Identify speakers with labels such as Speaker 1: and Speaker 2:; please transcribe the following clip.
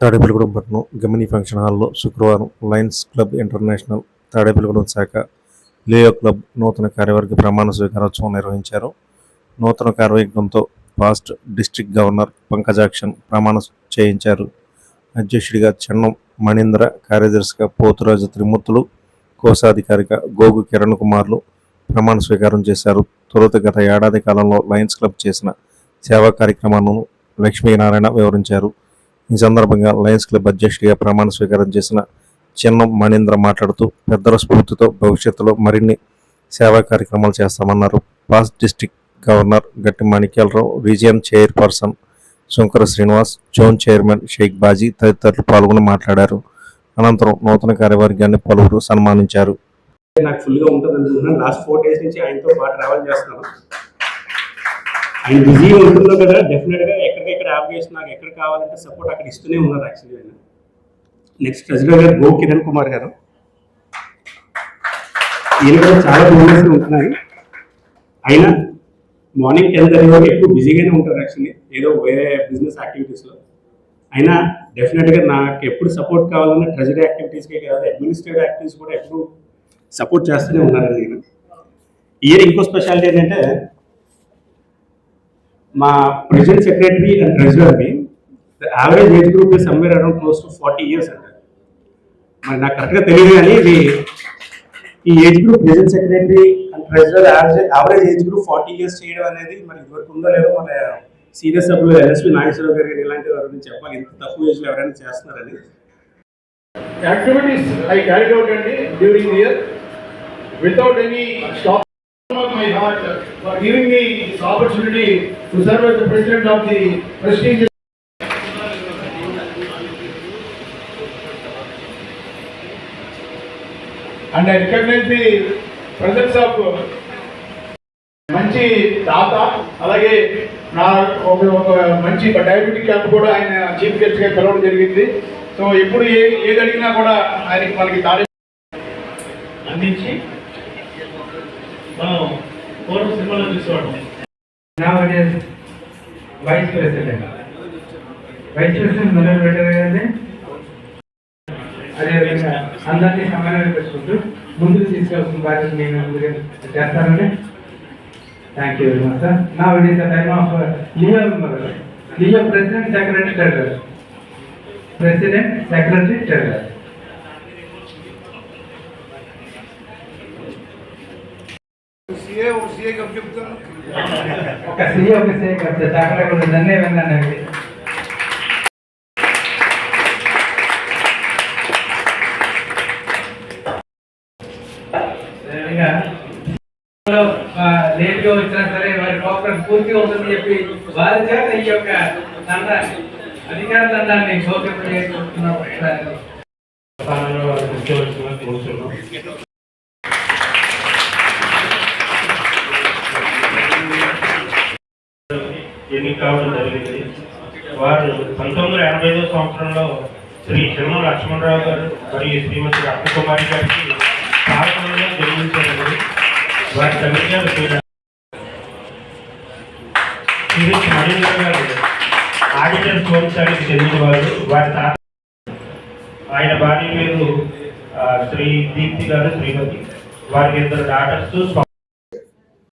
Speaker 1: తాడేపల్లిగూడెం పట్టణం గమిని ఫంక్షన్ హాల్లో శుక్రవారం లయన్స్ క్లబ్ ఇంటర్నేషనల్ తాడేపల్లిగూడెం శాఖ లేయో క్లబ్ నూతన కార్యవర్గ ప్రమాణ స్వీకారోత్సవం నిర్వహించారు. నూతన కార్యవర్గంతో పాస్ట్ డిస్ట్రిక్ట్ గవర్నర్ పంకజాక్షన్ ప్రమాణ చేయించారు. అధ్యక్షుడిగా చెన్నం మణీంద్ర కార్యదర్శిగా పోతురాజు త్రిమూర్తులు కోశాధికారిగా గోగు కిరణ్ కుమార్లు ప్రమాణ స్వీకారం చేశారు. తొలుత గత ఏడాది కాలంలో లయన్స్ క్లబ్ చేసిన సేవా కార్యక్రమాలను లక్ష్మీనారాయణ వివరించారు. ఈ సందర్భంగా లయన్స్ క్లబ్ అధ్యక్షుడిగా ప్రమాణ స్వీకారం చేసిన చిన్నం మణీంద్ర మాట్లాడుతూ పెద్దల స్ఫూర్తితో భవిష్యత్తులో మరిన్ని సేవా కార్యక్రమాలు చేస్తామన్నారు. Past district governor Gatti Manikyalarao region chairperson Shankara Srinivas zone chairman Shaik Baji తదితరులు పాల్గొని మాట్లాడారు. అనంతరం నూతన కార్యవర్గాన్ని పలువురు సన్మానించారు.
Speaker 2: నాకు ఫుల్గా ఉంటుంది అనుకుంటున్నాను. లాస్ట్ ఫోర్ డేస్ నుంచి ఆయనతో బాగా ట్రావెల్ చేస్తున్నాను. ఆయన బిజీగా ఉంటుందో కదా డెఫినెట్గా ఎక్కడ నావిగేషన్ నాకు ఎక్కడ కావాలంటే సపోర్ట్ అక్కడ ఇస్తూనే ఉన్నారు యాక్చువల్లీ నెక్స్ట్ ట్రెజరర్ గారు గో కిరణ్ కుమార్ గారు. ఈయన కూడా చాలా మూమెంట్స్ ఉంటున్నాయి అయినా మార్నింగ్ టెన్ థర్టీ వరకు ఎక్కువ బిజీగానే ఉంటారు యాక్చువల్లీ ఏదో వేరే బిజినెస్ యాక్టివిటీస్లో అయినా డెఫినెట్గా నాకు ఎప్పుడు సపోర్ట్ కావాలన్నా ట్రెజరీ యాక్టివిటీస్కే కాదు అడ్మినిస్ట్రేటివ్ యాక్టివిటీస్ కూడా ఎప్పుడు సపోర్ట్ చేస్తూనే ఉన్నారండి నేను ఇయర్ ఇంకో స్పెషాలిటీ ఏంటంటే మా president secretary and ట్రెజరర్ని the average age group is somewhere around close to forty years అంటారు మరి నాకు కరెక్ట్గా తెలియదు కానీ ఇది ఈ age group president secretary and treasurer average average age group forty years చేయడం అనేది మరి ఇదివరకు ఉందో లేదో మన సీనియర్ సభ్యులు ఎల్ఎస్పి నాగేశ్వరరావు గారు కానీ ఇలాంటి వారి గురించి చెప్పాలి. ఇంత తక్కువ ఏజ్లో ఎవరైనా చేస్తున్నారని.
Speaker 3: యాక్టివిటీస్ ఐ carried అవుట్ అండి during year without any stop my heart for giving me opportunity to serve as the president of the prestigious and I recognize the presence of మంచి తాత అలాగే నా ఒక ఒక మంచి డయాబెటిక్ క్యాంప్ కూడా ఆయన చీఫ్ గెస్ట్గా కలవడం జరిగింది. సో ఎప్పుడు ఏ ఏది అడిగినా కూడా ఆయనకి మనకి తాడే
Speaker 4: అందించి మనం పూర్వ సినిమాలో చూసేవాళ్ళం
Speaker 5: Now it is vice president. Vice president మొదలు పెట్టారు అదేవిధంగా అందరినీ సమానంగా పెట్టుకుంటూ ముందుకు తీసుకెళ్తున్న బాధ్యత నేను ముందుగా చేస్తానండి. Thank you very much sir నా it is the time of Leo member Leo president secretary treasurer president secretary treasurer ఒక సీఏ ఒక సీఏ కదా అక్కడ కూడా నన్నే విన్నానండి విధంగా లేట్ గా వచ్చినా సరే వారి ప్రోగ్రామ్ పూర్తిగా ఉంటుందని చెప్పి వారి చేత ఈ యొక్క దండ అధికార దండాన్ని గౌరవించుకుంటున్నాం
Speaker 4: ఎన్నిక కావడం జరిగింది? వారు పంతొమ్మిది వందల ఎనభై ఐదో సంవత్సరంలో శ్రీ చిరుమ లక్ష్మణరావు గారు మరియు శ్రీమతి రత్నకుమారి గారికి పాలకులుగా జన్మించారు. వారి తల్లి గారు శ్రీ మహేంద్ర గారు ఆడిటర్ కోర్సానికి చెందిన వారు వారి తాత ఆయన భార్య పేరు శ్రీ దీప్తి గారు శ్రీమతి. వారికి ఇద్దరు డాటర్స్